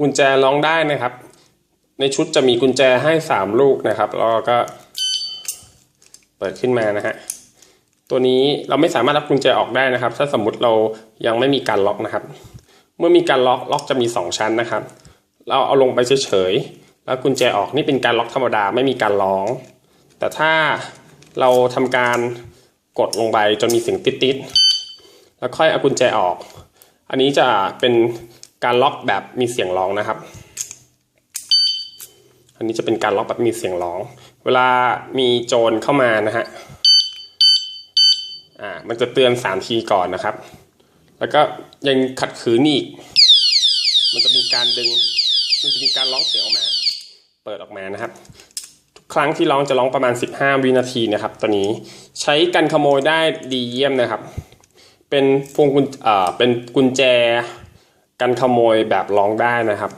กุญแจร้องได้นะครับ ในชุดจะมีกุญแจให้สามลูกนะครับแล้วก็เปิดขึ้นมานะฮะตัวนี้เราไม่สามารถรับกุญแจออกได้นะครับ ถ้าสมมติเรายังไม่มีการล็อกนะครับ เมื่อมีการล็อกล็อกจะมีสองชั้นนะครับ เราเอาลงไปเฉยๆแล้วกุญแจออกนี่เป็นการล็อกธรรมดาไม่มีการร้อง แต่ถ้าเราทำการกดลงไปจนมีเสียงติดๆแล้วค่อยเอากุญแจออก อันนี้จะเป็น การล็อกแบบมีเสียงร้องนะครับ อันนี้จะเป็นการล็อกแบบมีเสียงร้อง เวลามีโจรเข้ามานะฮะอ่ามันจะเตือนสามทีก่อนนะครับ แล้วก็ยังขัดขืนอีก มันจะมีการดึง มันจะมีการร้องเสียงออกมา เปิดออกมานะครับ ทุกครั้งที่ร้องจะร้องประมาณ 15 วินาทีนะครับ ตัวนี้ใช้กันขโมยได้ดีเยี่ยมนะครับ เป็นพวงกุญเอ่อเป็นกุญแจ กันขโมยแบบร้องได้นะครับ